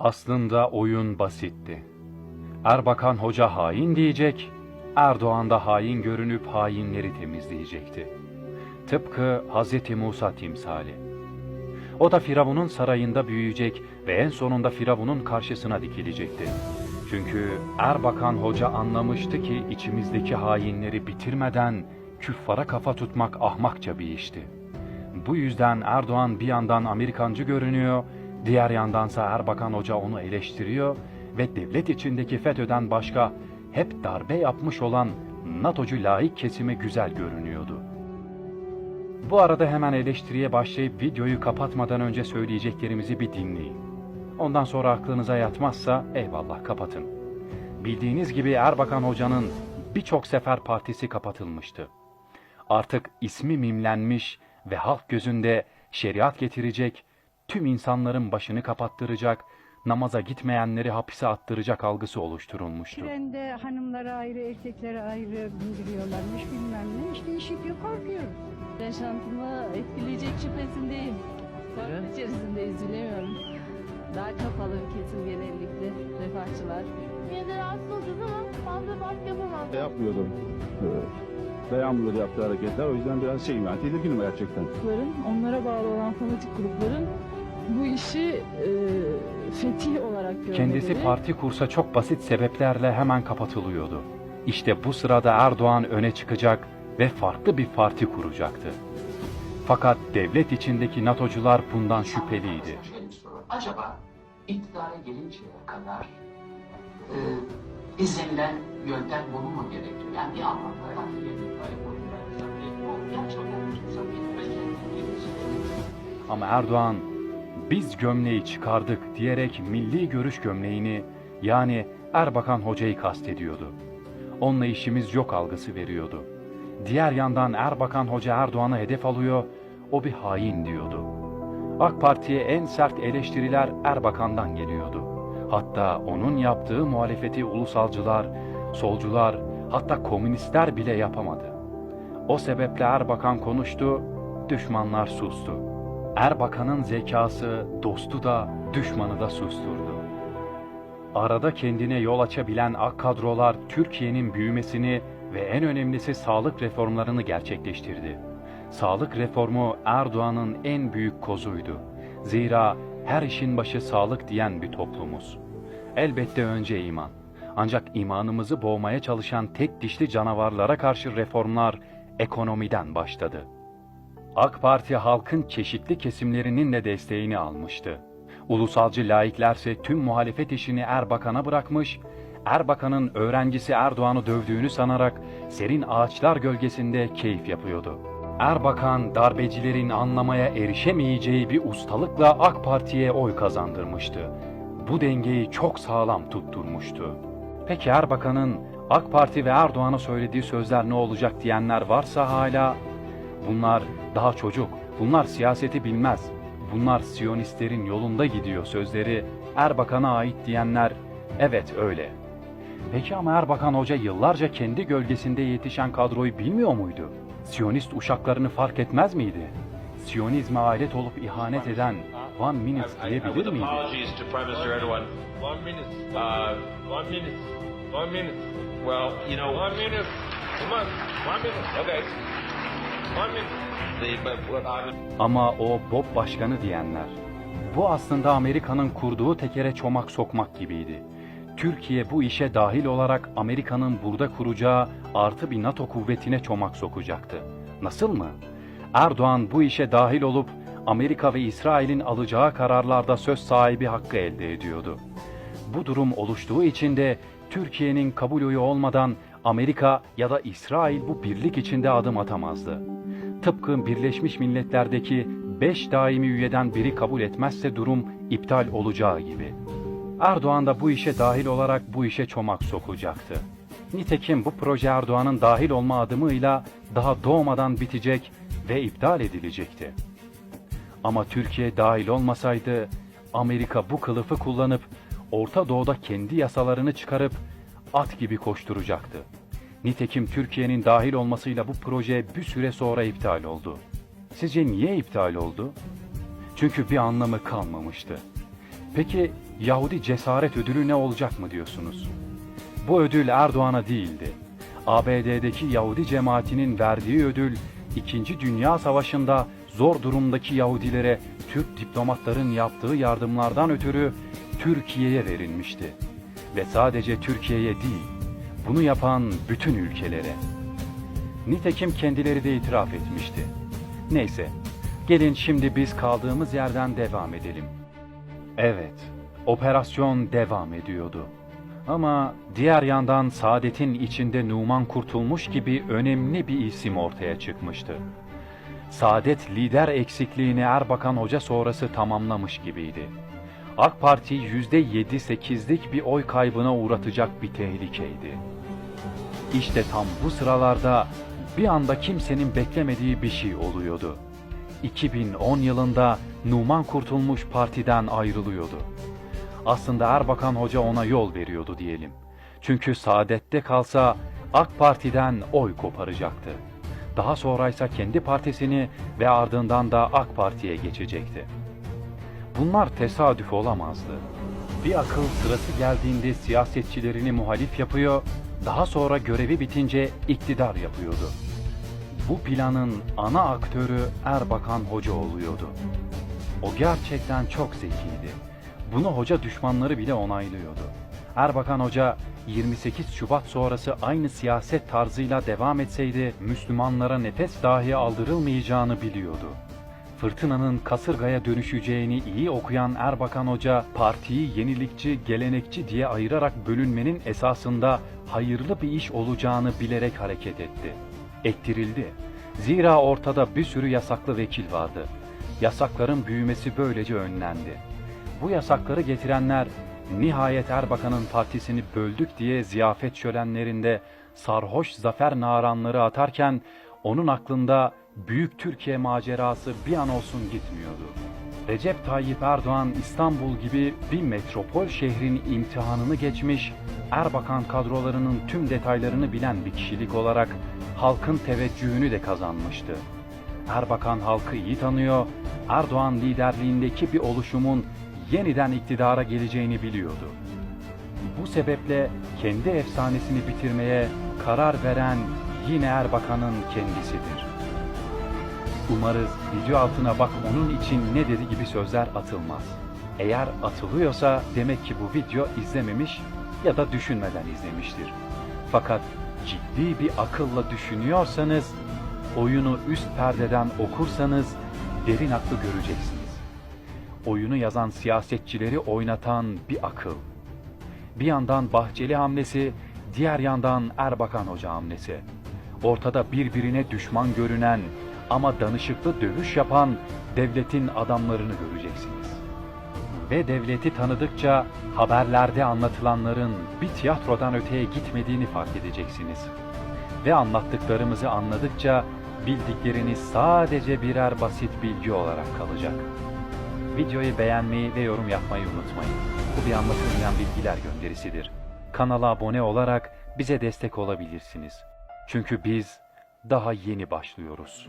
Aslında oyun basitti. Erbakan Hoca hain diyecek, Erdoğan da hain görünüp hainleri temizleyecekti. Tıpkı Hz. Musa timsali. O da Firavun'un sarayında büyüyecek ve en sonunda Firavun'un karşısına dikilecekti. Çünkü Erbakan Hoca anlamıştı ki içimizdeki hainleri bitirmeden küffara kafa tutmak ahmakça bir işti. Bu yüzden Erdoğan bir yandan Amerikancı görünüyor, diğer yandansa Erbakan Hoca onu eleştiriyor ve devlet içindeki FETÖ'den başka hep darbe yapmış olan NATO'cu laik kesime güzel görünüyordu. Bu arada hemen eleştiriye başlayıp videoyu kapatmadan önce söyleyeceklerimizi bir dinleyin. Ondan sonra aklınıza yatmazsa eyvallah kapatın. Bildiğiniz gibi Erbakan Hoca'nın birçok sefer partisi kapatılmıştı. Artık ismi mimlenmiş ve halk gözünde şeriat getirecek, tüm insanların başını kapattıracak, namaza gitmeyenleri hapise attıracak algısı oluşturulmuştu. Trende hanımlara ayrı, erkeklere ayrı bindiriyorlarmış bilmem ne. İşte işitiyor, korkuyoruz. Yaşantımı etkileyecek şüphesindeyim. Sorun içerisinde üzülemiyorum. Daha kapalı bir kesim genellikle refahçılar. Yine de rahatsız olacağız ama fazla baskı yapamam. yapmıyordum. Ee, Dayanmıyordu yaptığı hareketler. O yüzden biraz şeyim yani tedirginim gerçekten. grupların, onlara bağlı olan fanatik grupların bu işi e, fetih olarak görmeleri. Kendisi parti kursa çok basit sebeplerle hemen kapatılıyordu. İşte bu sırada Erdoğan öne çıkacak ve farklı bir parti kuracaktı. Fakat devlet içindeki NATO'cular bundan şüpheliydi. Acaba iktidara gelinceye kadar e, izlenilen yöntem bunu mu gerekiyor? Yani bir anlamda Ama Erdoğan biz gömleği çıkardık diyerek milli görüş gömleğini yani Erbakan Hoca'yı kastediyordu. Onunla işimiz yok algısı veriyordu. Diğer yandan Erbakan Hoca Erdoğan'ı hedef alıyor, o bir hain diyordu. AK Parti'ye en sert eleştiriler Erbakan'dan geliyordu. Hatta onun yaptığı muhalefeti ulusalcılar, solcular, hatta komünistler bile yapamadı. O sebeple Erbakan konuştu, düşmanlar sustu. Erbakan'ın zekası dostu da düşmanı da susturdu. Arada kendine yol açabilen ak kadrolar Türkiye'nin büyümesini ve en önemlisi sağlık reformlarını gerçekleştirdi. Sağlık reformu Erdoğan'ın en büyük kozuydu. Zira her işin başı sağlık diyen bir toplumuz. Elbette önce iman. Ancak imanımızı boğmaya çalışan tek dişli canavarlara karşı reformlar ekonomiden başladı. AK Parti halkın çeşitli kesimlerinin de desteğini almıştı. Ulusalcı laiklerse tüm muhalefet işini Erbakan'a bırakmış, Erbakan'ın öğrencisi Erdoğan'ı dövdüğünü sanarak serin ağaçlar gölgesinde keyif yapıyordu. Erbakan darbecilerin anlamaya erişemeyeceği bir ustalıkla AK Parti'ye oy kazandırmıştı. Bu dengeyi çok sağlam tutturmuştu. Peki Erbakan'ın AK Parti ve Erdoğan'a söylediği sözler ne olacak diyenler varsa hala Bunlar daha çocuk, bunlar siyaseti bilmez. Bunlar Siyonistlerin yolunda gidiyor sözleri Erbakan'a ait diyenler evet öyle. Peki ama Erbakan Hoca yıllarca kendi gölgesinde yetişen kadroyu bilmiyor muydu? Siyonist uşaklarını fark etmez miydi? Siyonizme alet olup ihanet eden One Minute diyebilir miydi? One minute. Uh, One minute. One minute. well, you know, One minute. Come on. One minute. okay. Ama o Bob başkanı diyenler. Bu aslında Amerika'nın kurduğu tekere çomak sokmak gibiydi. Türkiye bu işe dahil olarak Amerika'nın burada kuracağı artı bir NATO kuvvetine çomak sokacaktı. Nasıl mı? Erdoğan bu işe dahil olup Amerika ve İsrail'in alacağı kararlarda söz sahibi hakkı elde ediyordu. Bu durum oluştuğu için de Türkiye'nin kabul oyu olmadan Amerika ya da İsrail bu birlik içinde adım atamazdı. Tıpkı Birleşmiş Milletler'deki 5 daimi üyeden biri kabul etmezse durum iptal olacağı gibi. Erdoğan da bu işe dahil olarak bu işe çomak sokacaktı. Nitekim bu proje Erdoğan'ın dahil olma adımıyla daha doğmadan bitecek ve iptal edilecekti. Ama Türkiye dahil olmasaydı Amerika bu kılıfı kullanıp Orta Doğu'da kendi yasalarını çıkarıp at gibi koşturacaktı. Nitekim Türkiye'nin dahil olmasıyla bu proje bir süre sonra iptal oldu. Sizce niye iptal oldu? Çünkü bir anlamı kalmamıştı. Peki Yahudi cesaret ödülü ne olacak mı diyorsunuz? Bu ödül Erdoğan'a değildi. ABD'deki Yahudi cemaatinin verdiği ödül, İkinci Dünya Savaşı'nda zor durumdaki Yahudilere Türk diplomatların yaptığı yardımlardan ötürü Türkiye'ye verilmişti. Ve sadece Türkiye'ye değil, bunu yapan bütün ülkelere. Nitekim kendileri de itiraf etmişti. Neyse, gelin şimdi biz kaldığımız yerden devam edelim. Evet, operasyon devam ediyordu. Ama diğer yandan Saadet'in içinde Numan Kurtulmuş gibi önemli bir isim ortaya çıkmıştı. Saadet lider eksikliğini Erbakan Hoca sonrası tamamlamış gibiydi. AK Parti %7-8'lik bir oy kaybına uğratacak bir tehlikeydi. İşte tam bu sıralarda bir anda kimsenin beklemediği bir şey oluyordu. 2010 yılında Numan Kurtulmuş partiden ayrılıyordu. Aslında Erbakan Hoca ona yol veriyordu diyelim. Çünkü saadette kalsa AK Parti'den oy koparacaktı. Daha sonraysa kendi partisini ve ardından da AK Parti'ye geçecekti. Bunlar tesadüf olamazdı. Bir akıl sırası geldiğinde siyasetçilerini muhalif yapıyor, daha sonra görevi bitince iktidar yapıyordu. Bu planın ana aktörü Erbakan Hoca oluyordu. O gerçekten çok zekiydi. Bunu hoca düşmanları bile onaylıyordu. Erbakan Hoca 28 Şubat sonrası aynı siyaset tarzıyla devam etseydi Müslümanlara nefes dahi aldırılmayacağını biliyordu. Fırtınanın kasırgaya dönüşeceğini iyi okuyan Erbakan Hoca, partiyi yenilikçi, gelenekçi diye ayırarak bölünmenin esasında hayırlı bir iş olacağını bilerek hareket etti. Ettirildi. Zira ortada bir sürü yasaklı vekil vardı. Yasakların büyümesi böylece önlendi. Bu yasakları getirenler nihayet Erbakan'ın partisini böldük diye ziyafet şölenlerinde sarhoş zafer naranları atarken onun aklında büyük Türkiye macerası bir an olsun gitmiyordu. Recep Tayyip Erdoğan İstanbul gibi bir metropol şehrin imtihanını geçmiş, Erbakan kadrolarının tüm detaylarını bilen bir kişilik olarak halkın teveccühünü de kazanmıştı. Erbakan halkı iyi tanıyor, Erdoğan liderliğindeki bir oluşumun yeniden iktidara geleceğini biliyordu. Bu sebeple kendi efsanesini bitirmeye karar veren yine Erbakan'ın kendisidir. Umarız video altına bak onun için ne dedi gibi sözler atılmaz. Eğer atılıyorsa demek ki bu video izlememiş ya da düşünmeden izlemiştir. Fakat ciddi bir akılla düşünüyorsanız, oyunu üst perdeden okursanız derin aklı göreceksiniz. Oyunu yazan siyasetçileri oynatan bir akıl. Bir yandan Bahçeli hamlesi, diğer yandan Erbakan Hoca hamlesi. Ortada birbirine düşman görünen ama danışıklı dövüş yapan devletin adamlarını göreceksiniz. Ve devleti tanıdıkça haberlerde anlatılanların bir tiyatrodan öteye gitmediğini fark edeceksiniz. Ve anlattıklarımızı anladıkça bildikleriniz sadece birer basit bilgi olarak kalacak. Videoyu beğenmeyi ve yorum yapmayı unutmayın. Bu bir anlatılmayan bilgiler gönderisidir. Kanala abone olarak bize destek olabilirsiniz. Çünkü biz daha yeni başlıyoruz.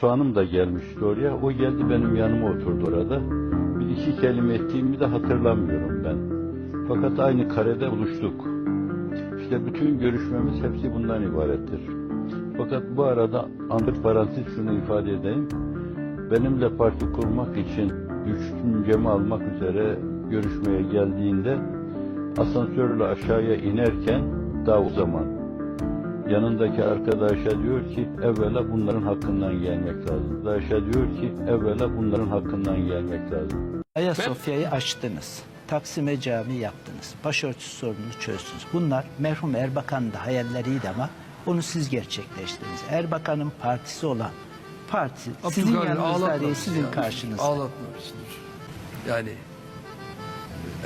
Tansu Hanım da gelmişti oraya. O geldi benim yanıma oturdu orada. Bir iki kelime ettiğimi de hatırlamıyorum ben. Fakat aynı karede buluştuk. İşte bütün görüşmemiz hepsi bundan ibarettir. Fakat bu arada anlık parantez şunu ifade edeyim. Benimle parti kurmak için düşüncemi almak üzere görüşmeye geldiğinde asansörle aşağıya inerken daha o zaman yanındaki arkadaşa diyor ki evvela bunların hakkından gelmek lazım. Arkadaşa diyor ki evvela bunların hakkından gelmek lazım. Ayasofya'yı açtınız. Taksim'e cami yaptınız. Başörtüsü sorununu çözdünüz. Bunlar merhum Erbakan'ın da hayalleriydi ama onu siz gerçekleştirdiniz. Erbakan'ın partisi olan parti sizin Abdülkadir yanınızda değil sizin ya. karşınızda. Ağlatma bizi. Yani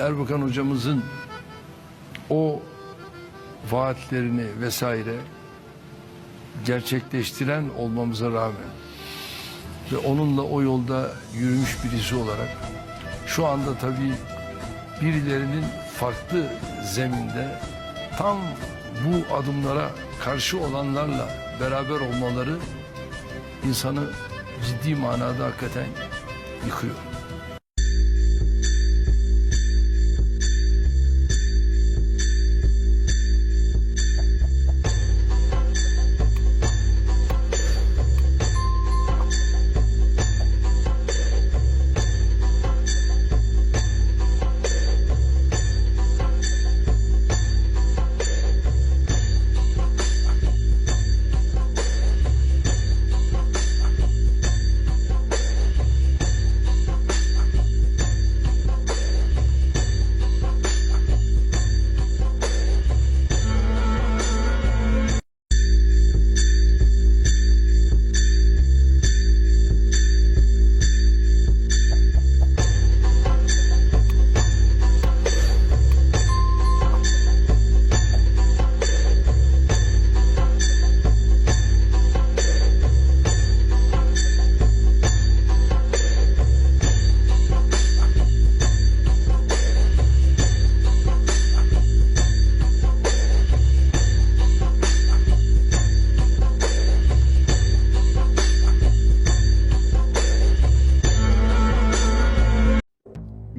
Erbakan hocamızın o vaatlerini vesaire gerçekleştiren olmamıza rağmen ve onunla o yolda yürümüş birisi olarak şu anda tabii birilerinin farklı zeminde tam bu adımlara karşı olanlarla beraber olmaları insanı ciddi manada hakikaten yıkıyor.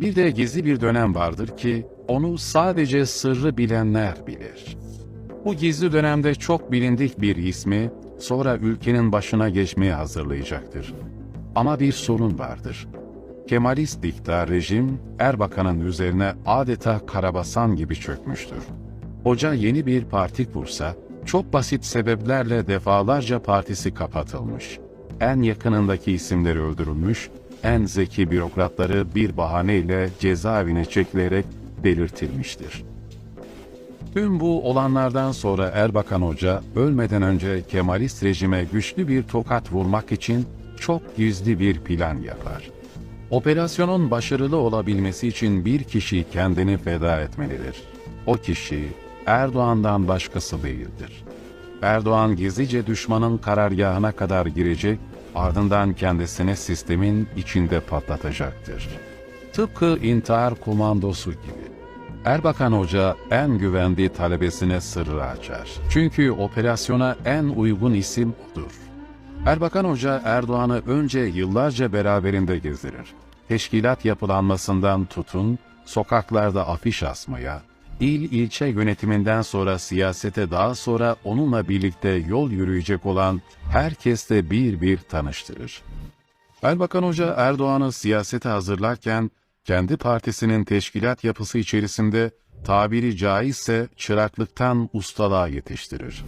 Bir de gizli bir dönem vardır ki onu sadece sırrı bilenler bilir. Bu gizli dönemde çok bilindik bir ismi sonra ülkenin başına geçmeye hazırlayacaktır. Ama bir sorun vardır. Kemalist dikta rejim Erbakan'ın üzerine adeta karabasan gibi çökmüştür. Hoca yeni bir parti kursa çok basit sebeplerle defalarca partisi kapatılmış. En yakınındaki isimleri öldürülmüş, en zeki bürokratları bir bahaneyle cezaevine çekilerek belirtilmiştir. Tüm bu olanlardan sonra Erbakan Hoca ölmeden önce Kemalist rejime güçlü bir tokat vurmak için çok gizli bir plan yapar. Operasyonun başarılı olabilmesi için bir kişi kendini feda etmelidir. O kişi Erdoğan'dan başkası değildir. Erdoğan gizlice düşmanın karargahına kadar girecek, ardından kendisini sistemin içinde patlatacaktır. Tıpkı intihar komandosu gibi. Erbakan Hoca en güvendiği talebesine sırrı açar. Çünkü operasyona en uygun isim odur. Erbakan Hoca Erdoğan'ı önce yıllarca beraberinde gezdirir. Teşkilat yapılanmasından tutun, sokaklarda afiş asmaya, il ilçe yönetiminden sonra siyasete daha sonra onunla birlikte yol yürüyecek olan herkesle bir bir tanıştırır. Erbakan Hoca Erdoğan'ı siyasete hazırlarken kendi partisinin teşkilat yapısı içerisinde tabiri caizse çıraklıktan ustalığa yetiştirir.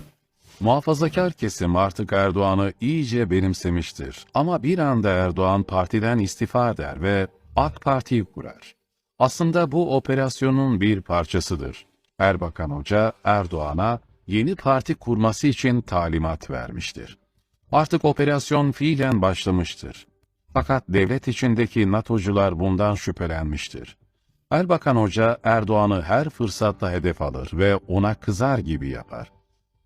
Muhafazakar kesim artık Erdoğan'ı iyice benimsemiştir. Ama bir anda Erdoğan partiden istifa eder ve AK Parti'yi kurar. Aslında bu operasyonun bir parçasıdır. Erbakan Hoca Erdoğan'a yeni parti kurması için talimat vermiştir. Artık operasyon fiilen başlamıştır. Fakat devlet içindeki NATO'cular bundan şüphelenmiştir. Erbakan Hoca Erdoğan'ı her fırsatta hedef alır ve ona kızar gibi yapar.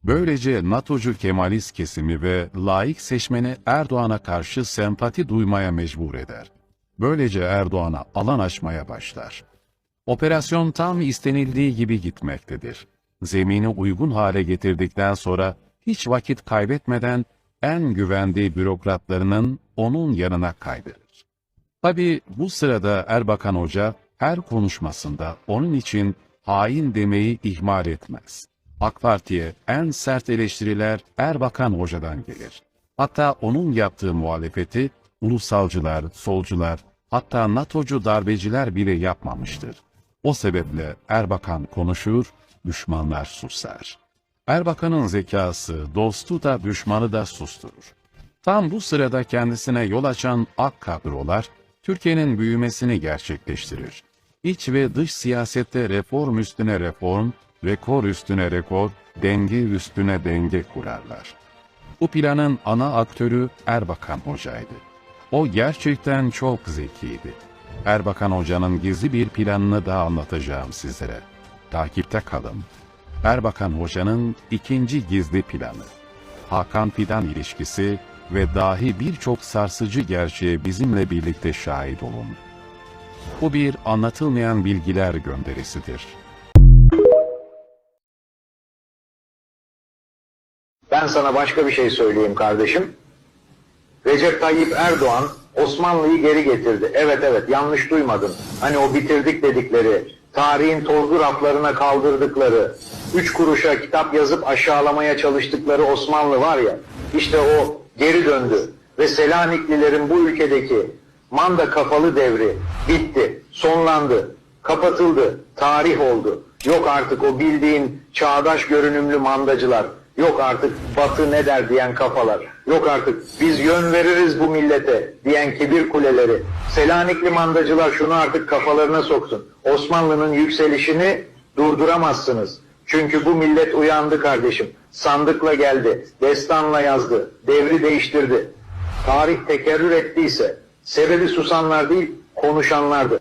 Böylece NATO'cu Kemalist kesimi ve laik seçmeni Erdoğan'a karşı sempati duymaya mecbur eder. Böylece Erdoğan'a alan açmaya başlar. Operasyon tam istenildiği gibi gitmektedir. Zemini uygun hale getirdikten sonra hiç vakit kaybetmeden en güvendiği bürokratlarının onun yanına kaydırır. Tabi bu sırada Erbakan Hoca her konuşmasında onun için hain demeyi ihmal etmez. AK Parti'ye en sert eleştiriler Erbakan Hoca'dan gelir. Hatta onun yaptığı muhalefeti ulusalcılar, solcular, hatta NATO'cu darbeciler bile yapmamıştır. O sebeple Erbakan konuşur, düşmanlar susar. Erbakan'ın zekası, dostu da düşmanı da susturur. Tam bu sırada kendisine yol açan AK kadrolar, Türkiye'nin büyümesini gerçekleştirir. İç ve dış siyasette reform üstüne reform, rekor üstüne rekor, denge üstüne denge kurarlar. Bu planın ana aktörü Erbakan Hoca'ydı. O gerçekten çok zekiydi. Erbakan Hoca'nın gizli bir planını da anlatacağım sizlere. Takipte kalın. Erbakan Hoca'nın ikinci gizli planı. Hakan Fidan ilişkisi ve dahi birçok sarsıcı gerçeğe bizimle birlikte şahit olun. Bu bir anlatılmayan bilgiler gönderisidir. Ben sana başka bir şey söyleyeyim kardeşim. Recep Tayyip Erdoğan Osmanlı'yı geri getirdi. Evet evet yanlış duymadın. Hani o bitirdik dedikleri, tarihin tozlu raflarına kaldırdıkları, üç kuruşa kitap yazıp aşağılamaya çalıştıkları Osmanlı var ya, işte o geri döndü. Ve Selaniklilerin bu ülkedeki manda kafalı devri bitti, sonlandı, kapatıldı, tarih oldu. Yok artık o bildiğin çağdaş görünümlü mandacılar, yok artık batı ne der diyen kafalar, yok artık biz yön veririz bu millete diyen kibir kuleleri. Selanikli mandacılar şunu artık kafalarına soksun. Osmanlı'nın yükselişini durduramazsınız. Çünkü bu millet uyandı kardeşim. Sandıkla geldi, destanla yazdı, devri değiştirdi. Tarih tekerrür ettiyse sebebi susanlar değil konuşanlardı.